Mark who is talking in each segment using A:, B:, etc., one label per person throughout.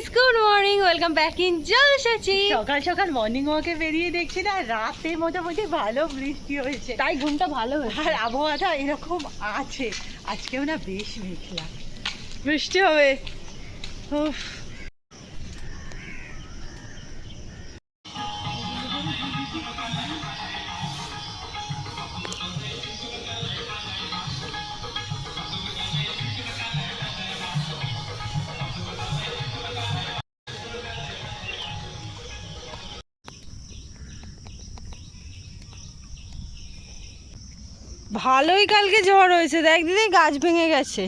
A: Guys good morning welcome back in জলসাচি
B: সকাল সকাল morning ওয়াকে বেরিয়ে দেখছি না রাতে মোটামুটি ভালো বৃষ্টি হয়েছে।
A: তাই ঘুমটা ভালো হয়েছে।
B: আর আবহাওয়াটা এরকম আছে আজকেও না বেশ মেঘলা।
A: বৃষ্টি হবে।
B: উফ।
A: ভালোই কালকে ঝড় হয়েছে। দেখ দিদি গাছ ভেঙে গেছে।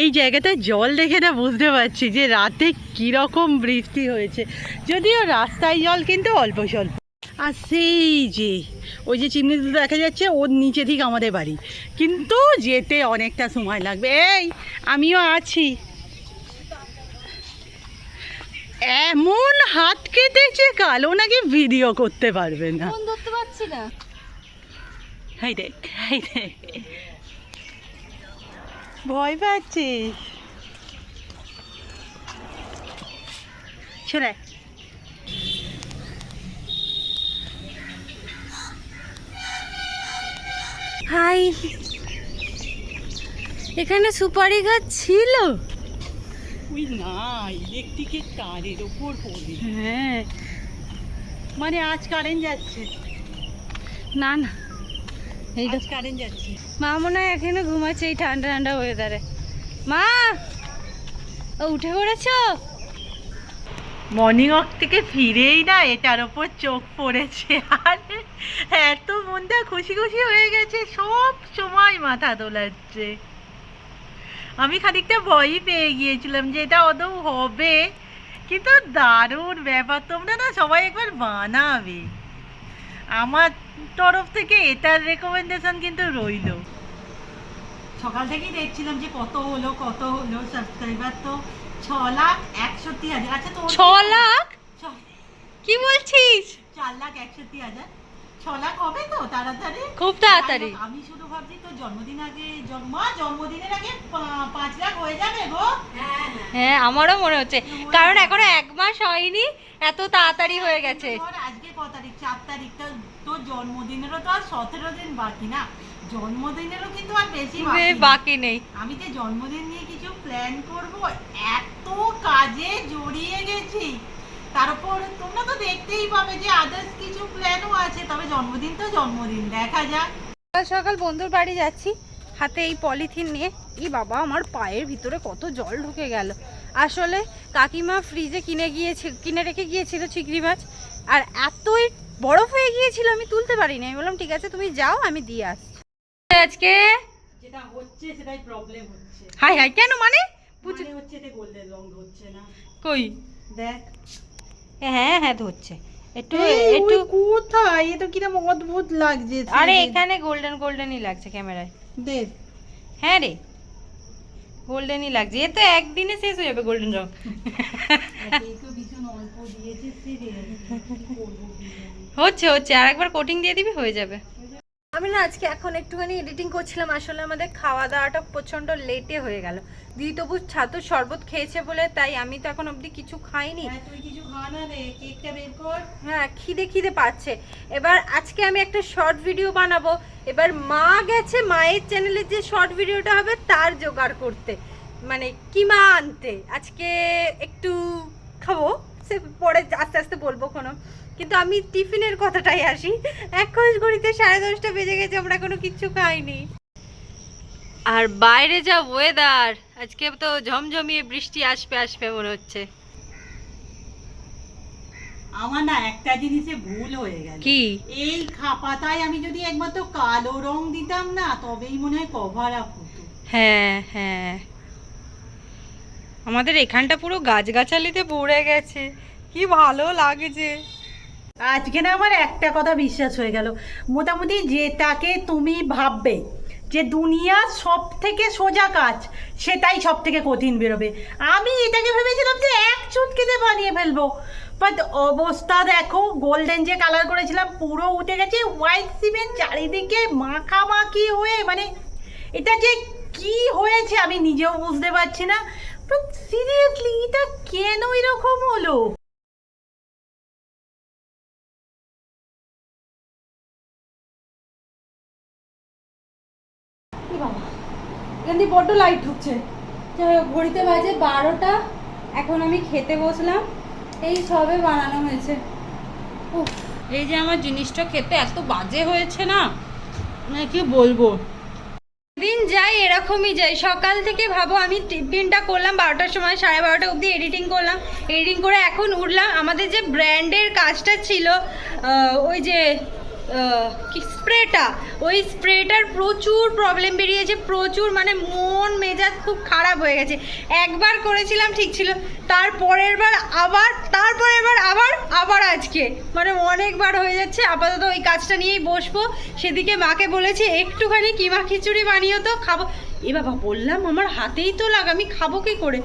B: এই জায়গাটা জল দেখে না বুঝতে পারছি যে রাতে কীরকম বৃষ্টি হয়েছে। যদিও রাস্তায় জল কিন্তু অল্প স্বল্প। আর সেই যে ওই যে চিমনি দুটো দেখা যাচ্ছে ওর নিচে ঠিক আমাদের বাড়ি। কিন্তু যেতে অনেকটা সময় লাগবে। এই আমিও আছি। এমন কেটেছে কালো নাকি ভিডিও করতে পারবে না।
A: ধরতে পারছি না।
B: হাই দেখ হাই দেখ। ভয় পাচ্ছিস? শোনে।
A: হাই। এখানে সুপারি গাছ ছিল?
B: ওই না ইলেকট্রিকের তারের ওপর পড়ে।
A: হ্যাঁ
B: মানে আজ কারেন্ট যাচ্ছে।
A: না না। এইটা
B: কারেন্ট যাচ্ছে।
A: মা মনে হয় এখানে ঘুমাচ্ছে এই ঠান্ডা ঠান্ডা ওয়েদারে মা ও উঠে পড়েছো?
B: মর্নিং ওয়াক থেকে ফিরেই না এটার ওপর চোখ পড়েছে। আর এত মনটা খুশি খুশি হয়ে গেছে সব সময় মাথা দোলাচ্ছে। আমি খানিকটা ভয়ই পেয়ে গিয়েছিলাম যে এটা অদৌ হবে। কিন্তু দারুণ ব্যাপার তোমরা না সবাই একবার বানাবে। আমার তরফ থেকে এটার রেকমেন্ডেশন কিন্তু রইল। সকাল থেকেই দেখছিলাম যে কত হলো কত হলো সাবস্ক্রাইবার তো ছ লাখ একষট্টি হাজার। আচ্ছা তো
A: ছ লাখ? কি বলছিস?
B: চার লাখ একষট্টি হাজার। ছ লাখ হবে তো? তাড়াতাড়ি।
A: খুব তাড়াতাড়ি।
B: আমি শুধু ভাবছি তো জন্মদিন আগে জন্ম জন্মদিনের আগে পাঁচ লাখ হয়ে যাবে গো।
A: হ্যাঁ আমারও মনে হচ্ছে। কারণ এখনও এক মাস হয়নি এত তাড়াতাড়ি হয়ে গেছে।
B: আজকে ক তারিখ? চার তারিখ। তো তোর জন্মদিনেরও তো আর সতেরো দিন বাকি না। জন্মদিনেরও কিন্তু আর বেশি। বাকি নেই। আমি যে জন্মদিন নিয়ে কিছু প্ল্যান করব এত কাজে জড়িয়ে গেছি। তার উপর তোমরা তো দেখতেই পাবে যে আদার্স কিছু প্ল্যানও আছে তবে জন্মদিন তো জন্মদিন দেখা যাক।
A: সকাল সকাল বন্ধুর বাড়ি যাচ্ছি হাতে এই পলিথিন নিয়ে। এই বাবা আমার পায়ের ভিতরে কত জল ঢুকে গেল। আসলে কাকিমা ফ্রিজে কিনে গিয়েছিল কিনে রেখে গিয়েছিল চিংড়ি মাছ আর এতই বরফ হয়ে গিয়েছিল আমি তুলতে পারিনি। আমি বললাম ঠিক আছে তুমি যাও আমি দিয়ে আসছি। আজকে?
B: যেটা হচ্ছে সেটাই প্রবলেম হচ্ছে।
A: হাই হাই কেন মানে?
B: মানে হচ্ছে এতে গোল্ডেন রং হচ্ছে না।
A: কই?
B: দেখ।
A: হ্যাঁ হ্যাঁ ধরছে। একটু একটু
B: কোথায়? এ তো কিরম অদ্ভুত লাগছে
A: আরে এখানে গোল্ডেন গোল্ডেনই লাগছে ক্যামেরায়
B: দেখ।
A: হ্যাঁ রে। গোল্ডেনই লাগছে। এ তো একদিনে শেষ হয়ে যাবে গোল্ডেন রং। হচ্ছে হচ্ছে। আর একবার কোটিং দিয়ে দিবি হয়ে যাবে। আমি না আজকে এখন একটুখানি এডিটিং করছিলাম আসলে আমাদের খাওয়া দাওয়াটা প্রচণ্ড লেটে হয়ে গেল। দিদি তবু ছাতুর শরবত খেয়েছে বলে তাই আমি তো এখন অবধি কিছু খাইনি।
B: হ্যাঁ,
A: হ্যাঁ খিদে খিদে পাচ্ছে। এবার আজকে আমি একটা শর্ট ভিডিও বানাবো। এবার মা গেছে মায়ের চ্যানেলে যে শর্ট ভিডিওটা হবে তার জোগাড় করতে। মানে কিমা আনতে? আজকে একটু খাব সে পরে আস্তে আস্তে বলব কোনো। কিন্তু আমি টিফিনের কথাটাই আসি। এখন ঘড়িতে সাড়ে দশটা বেজে গেছে আমরা কোনো কিচ্ছু খাইনি। আর বাইরে যা ওয়েদার আজকে তো ঝমঝমিয়ে বৃষ্টি আসবে আসবে মনে হচ্ছে।
B: আমার না একটা জিনিসে ভুল হয়ে গেল।
A: কি?
B: এই খাপাতায় আমি যদি একমাত্র কালো রং দিতাম না তবেই মনে হয় কভার আপ হতো।
A: হ্যাঁ হ্যাঁ। আমাদের এখানটা পুরো গাছগাছালিতে ভরে গেছে। কি ভালো লাগছে।
B: আজকে না আমার একটা কথা বিশ্বাস হয়ে গেল। মোটামুটি যেটাকে তুমি ভাববে যে দুনিয়ার সব থেকে সোজা কাজ, সেটাই সব থেকে কঠিন বেরোবে। আমি এটাকে ভেবেছিলাম যে এক চুটকিতে বানিয়ে ফেলব। বাট অবস্থা দেখো গোল্ডেন যে কালার করেছিলাম, পুরো উঠে গেছে হোয়াইট সিমেন্ট চারিদিকে মাখামাখি হয়ে মানে এটা যে কি হয়েছে আমি নিজেও বুঝতে পারছি না। বাট সিরিয়াসলি এটা কেন এরকম হলো?
A: বড্ড লাইট ঢুকছে। যাই হোক, ঘড়িতে বাজে বারোটা। এখন আমি খেতে বসলাম। এই সবে বানানো হয়েছে। এই যে আমার জিনিসটা খেতে এত বাজে হয়েছে না মানে কি বলব? দিন যাই এরকমই যাই। সকাল থেকে ভাবো, আমি টিফিনটা করলাম বারোটার সময়, সাড়ে বারোটা অবধি এডিটিং করলাম। এডিটিং করে এখন উঠলাম। আমাদের যে ব্র্যান্ডের কাজটা ছিল ওই যে স্প্রেটা? ওই স্প্রেটার প্রচুর প্রবলেম বেরিয়েছে, প্রচুর মানে মন মেজাজ খুব খারাপ হয়ে গেছে। একবার করেছিলাম, ঠিক ছিল। তারপরের বার আবার, তারপরের বার আবার আবার আজকে। মানে অনেকবার হয়ে যাচ্ছে। আপাতত ওই কাজটা নিয়েই বসবো। সেদিকে মাকে বলেছি, একটুখানি কিমা খিচুড়ি বানিয়ে তো খাব। এ বাবা, বললাম আমার হাতেই তো লাগ আমি খাব কি করে?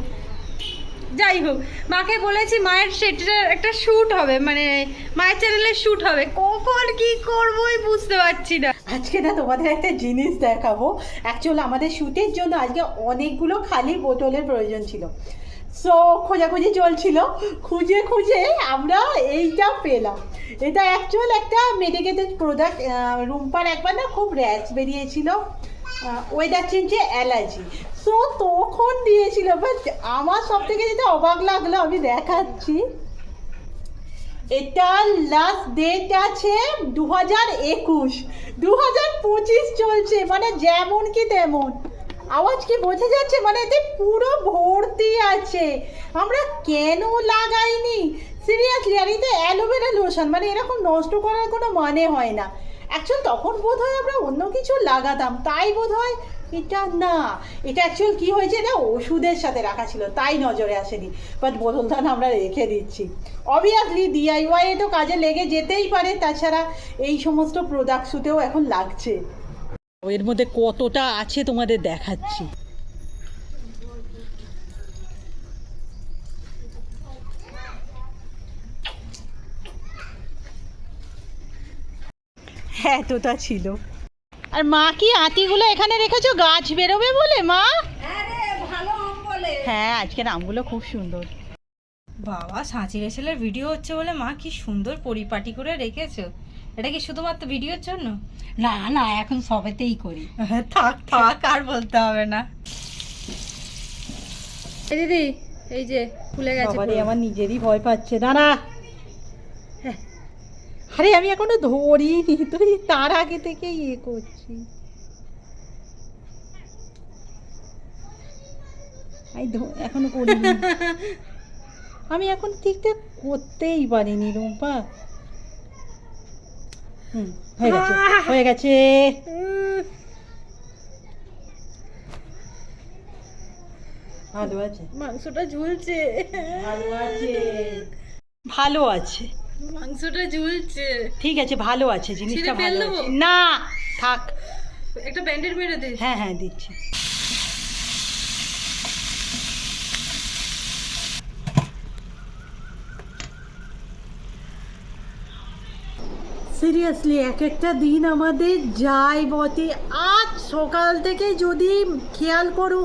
A: যাই হোক, মাকে বলেছি মায়ের সেটার একটা শ্যুট হবে মানে মায়ের চ্যানেলে শ্যুট হবে। কখন কি করবোই বুঝতে পারছি না।
B: আজকে না তোমাদের একটা জিনিস দেখাবো। অ্যাকচুয়াল আমাদের শ্যুটের জন্য আজকে অনেকগুলো খালি বোতলের প্রয়োজন ছিল। সো খোঁজাখুঁজি চলছিল। খুঁজে খুঁজে আমরা এইটা পেলাম। এটা অ্যাকচুয়াল একটা মেডিকেটেড প্রোডাক্ট রুম্পার একবার না খুব র্যাশ বেরিয়েছিল। ওয়েদার চেঞ্জে অ্যালার্জি সো তখন দিয়েছিল বাট আমার সব থেকে যেটা অবাক লাগল, আমি দেখাচ্ছি। এটার লাস্ট ডেট আছে দু হাজার একুশ। দু হাজার পঁচিশ চলছে মানে যেমন কি তেমন। আওয়াজ কি বোঝা যাচ্ছে? মানে এতে পুরো ভর্তি আছে। আমরা কেন লাগাইনি? সিরিয়াসলি আর এটা অ্যালোভেরা লোশন মানে এরকম নষ্ট করার কোনো মানে হয় না। অ্যাকচুয়াল তখন বোধ হয় আমরা অন্য কিছু লাগাতাম, তাই বোধ হয় এটা না। এটা অ্যাকচুয়াল কী হয়েছে, এটা ওষুধের সাথে রাখা ছিল, তাই নজরে আসেনি। বাট বোতলটা না আমরা রেখে দিচ্ছি। অবভিয়াসলি ডিআইওয়াই তো কাজে লেগে যেতেই পারে, তাছাড়া এই সমস্ত প্রোডাক্ট শুতেও এখন লাগছে। এর মধ্যে কতটা আছে তোমাদের দেখাচ্ছি। এতটা ছিল। আর মা কি আটিগুলো এখানে রেখেছো? গাছ বেরোবে বলে মা?
A: বলে
B: হ্যাঁ আজকের আমগুলো খুব সুন্দর।
A: বাবা সাঁচিরে ছেলের ভিডিও হচ্ছে বলে মা কি সুন্দর পরিপাটি করে রেখেছো। এটা কি শুধুমাত্র ভিডিওর জন্য?
C: না না এখন সবেতেই করি।
A: হ্যাঁ, থাক থাক আর বলতে হবে না। এই দিদি এই যে খুলে গেছে
B: আমার নিজেরই ভয় পাচ্ছে। হ্যাঁ। আরে আমি এখনও ধরিনি তুই তার আগে থেকে ইয়ে করছি এখনও করিনি। আমি এখন ঠিকঠাক করতেই পারিনি রুম্পা। হুম হয়ে গেছে হয়ে গেছে। ভালো আছে।
A: মাংসটা ঝুলছে।
B: ভালো আছে। ভালো আছে।
A: মাংসটা ঝুলছে।
B: ঠিক আছে ভালো আছে জিনিসটা ভালো আছে। না থাক।
A: একটা ব্যান্ডেড মেরে দে।
B: হ্যাঁ হ্যাঁ দিচ্ছি। সিরিয়াসলি এক একটা দিন আমাদের যায় বটে। আজ সকাল থেকে যদি খেয়াল করো,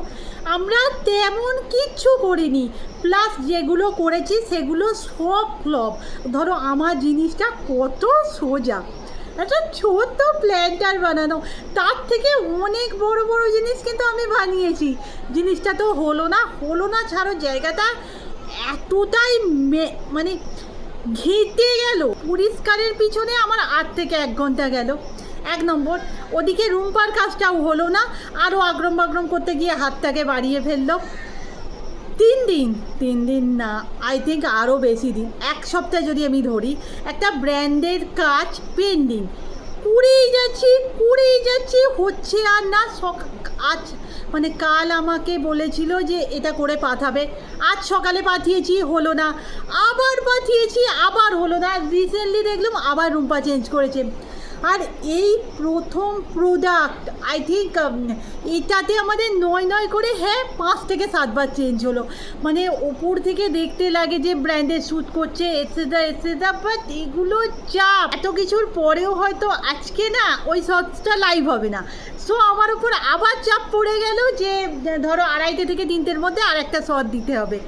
B: আমরা তেমন কিচ্ছু করিনি। প্লাস যেগুলো করেছি, সেগুলো সব ফ্লপ ধরো, আমার জিনিসটা কত সোজা। একটা ছোট্ট প্ল্যান্টার বানানো। তার থেকে অনেক বড় বড় জিনিস কিন্তু আমি বানিয়েছি। জিনিসটা তো হলো না। হলো না ছাড়ো জায়গাটা এতটাই মানে ঘেঁটে গেল। পরিষ্কারের পিছনে আমার আট থেকে এক ঘণ্টা গেল। এক নম্বর, ওদিকে রুমপার কাজটাও হলো না। আরও আগ্রম বাগ্রম করতে গিয়ে হাতটাকে বাড়িয়ে ফেলল। তিন দিন তিন দিন না আই থিঙ্ক আরও বেশি দিন। এক সপ্তাহ যদি আমি ধরি, একটা ব্র্যান্ডের কাজ পেন্ডিং। করেই যাচ্ছি কুড়েই যাচ্ছি, হচ্ছে আর না আজ মানে কাল আমাকে বলেছিল যে এটা করে পাঠাবে। আজ সকালে পাঠিয়েছি, হলো না। আবার পাঠিয়েছি, আবার হলো না। রিসেন্টলি দেখলাম আবার রুম্পা চেঞ্জ করেছে। আর এই প্রথম প্রোডাক্ট আই থিঙ্ক এটাতে আমাদের নয় নয় করে হ্যাঁ পাঁচ থেকে সাতবার চেঞ্জ হলো। মানে ওপর থেকে দেখতে লাগে যে ব্র্যান্ডের শ্যুট করছে এটসেট্রা এটসেট্রা বাট এগুলো চাপ। এত কিছুর পরেও হয়তো আজকে না, ওই শর্টসটা লাইভ হবে না। সো আমার উপর আবার চাপ পড়ে গেল যে, ধরো আড়াইটে থেকে তিনটের মধ্যে আর একটা শর্ট দিতে হবে।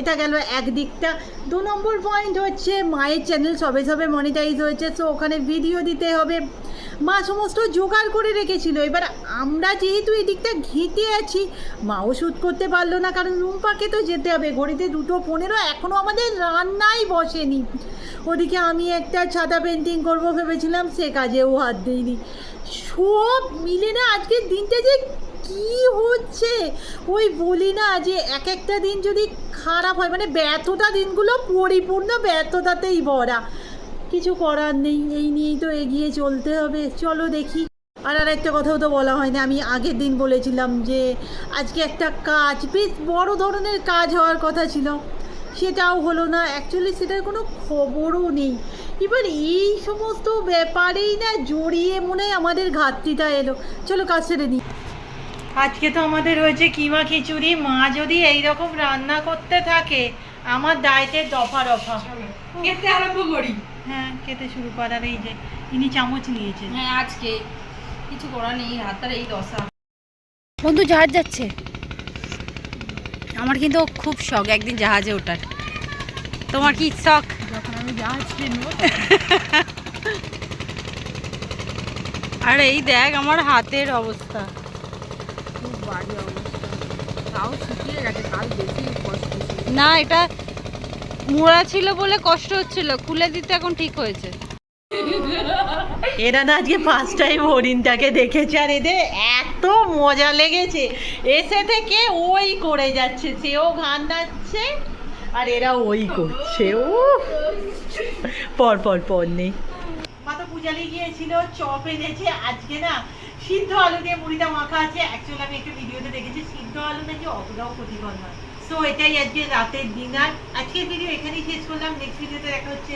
B: এটা গেল একদিকটা। দু নম্বর পয়েন্ট হচ্ছে মায়ের চ্যানেল সবে সবে মনিটাইজ হয়েছে সো ওখানে ভিডিও দিতে হবে। মা সমস্ত জোগাড় করে রেখেছিল। এবার আমরা যেহেতু এই দিকটা ঘেঁটে আছি মাও শ্যুট করতে পারল না, কারণ রুম্পাকে তো যেতে হবে। ঘড়িতে দুটো পনেরো এখনও আমাদের রান্নাই বসেনি। ওদিকে আমি একটা ছাতা পেন্টিং করব ভেবেছিলাম, সে কাজেও হাত দিইনি সব মিলে না আজকের দিনটা যে কি হচ্ছে? ওই বলি না যে এক একটা দিন যদি খারাপ হয় মানে ব্যর্থতা দিনগুলো পরিপূর্ণ ব্যর্থতাতেই ভরা। কিছু করার নেই, এই নিয়েই তো এগিয়ে চলতে হবে। চলো দেখি। আর আর একটা কথাও তো বলা হয়নি, আমি আগের দিন বলেছিলাম যে আজকে একটা কাজ, বেশ বড় ধরনের কাজ হওয়ার কথা ছিল। সেটাও হলো না অ্যাকচুয়ালি সেটার কোনো খবরও নেই। এবার এই সমস্ত ব্যাপারেই না জড়িয়ে মনে হয় আমাদের ঘাটতিটা এলো। চলো কাজ সেরে নিই। আজকে তো আমাদের হয়েছে কিমা খিচুড়ি। মা যদি এই রকম রান্না করতে থাকে আমার ডায়েটের দফা রফা
A: খেতে আরম্ভ করি।
B: হ্যাঁ খেতে শুরু করার এই যে ইনি চামচ নিয়েছেন।
A: হ্যাঁ আজকে কিছু করার নেই হাতার এই দশা। বন্ধু জাহাজ যাচ্ছে। আমার কিন্তু খুব শখ একদিন জাহাজে ওঠার। তোমার কি শখ?
C: যখন আমি জাহাজ কিনবো।
A: আর এই দেখ আমার হাতের অবস্থা।
C: খুব তাও শুকিয়ে গেছে কাল বেশি কষ্ট
A: না এটা মোড়া ছিল বলে কষ্ট হচ্ছিল খুলে দিতে এখন ঠিক হয়েছে।
B: এরা না আজকে ফার্স্ট টাইম হরিণটাকে দেখেছে আর এদের এত মজা লেগেছে। এসে থেকে ওই করে যাচ্ছে সেও গান নাচছে আর এরা ওই করছে ও পর পর পর নেই। মা তো পূজালি গিয়েছিল চপ এনেছে আজকে না সিদ্ধ আলু দিয়ে মুড়িটা মাখা আছে। অ্যাকচুয়ালি আমি একটা ভিডিওতে দেখেছি, সিদ্ধ আলু নাকি অতটাও ক্ষতিকর নয়। সো এটাই আজকে রাতের ডিনার আজকের ভিডিও এখানেই শেষ করলাম। নেক্সট ভিডিওতে দেখা হচ্ছে।